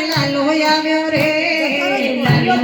લાલો આવ્યો રે. લાલો